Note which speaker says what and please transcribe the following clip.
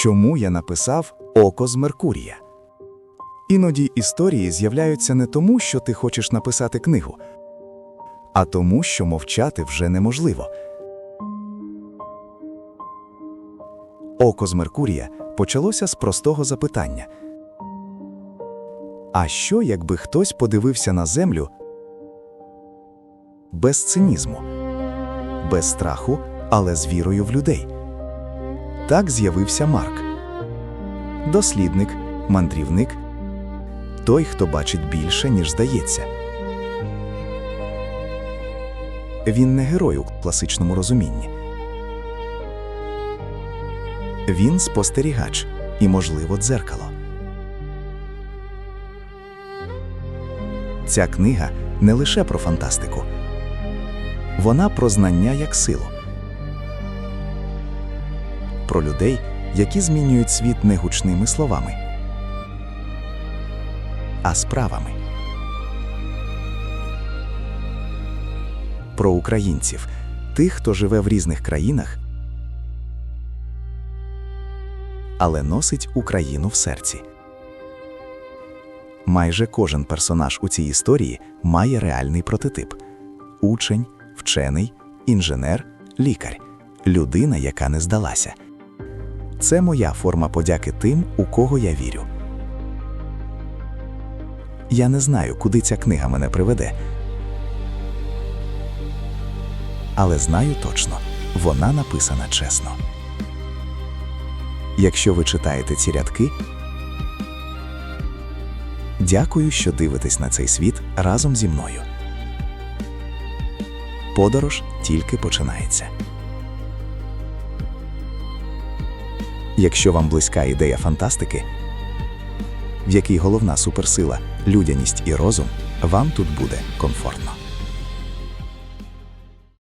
Speaker 1: Чому я написав Око з Меркурія? Іноді історії з'являються не тому, що ти хочеш написати книгу, а тому, що мовчати вже неможливо. Око з Меркурія почалося з простого запитання. А що, якби хтось подивився на землю без цинізму, без страху, але з вірою в людей? Так з'явився Марк. Дослідник, мандрівник, той, хто бачить більше, ніж здається. Він не герой у класичному розумінні. Він спостерігач і, можливо, дзеркало. Ця книга не лише про фантастику, вона про знання як силу, про людей, які змінюють світ не гучними словами, а справами. Про українців, тих, хто живе в різних країнах, але носить Україну в серці. Майже кожен персонаж у цій історії має реальний прототип: учень, вчений, інженер, лікар, людина, яка не здалася. Це моя форма подяки тим, у кого я вірю. Я не знаю, куди ця книга мене приведе. Але знаю точно, вона написана чесно. Якщо ви читаєте ці рядки, дякую, що дивитесь на цей світ разом зі мною. Подорож тільки починається. Якщо вам близька ідея фантастики, в якій головна суперсила, людяність і розум, вам тут буде комфортно.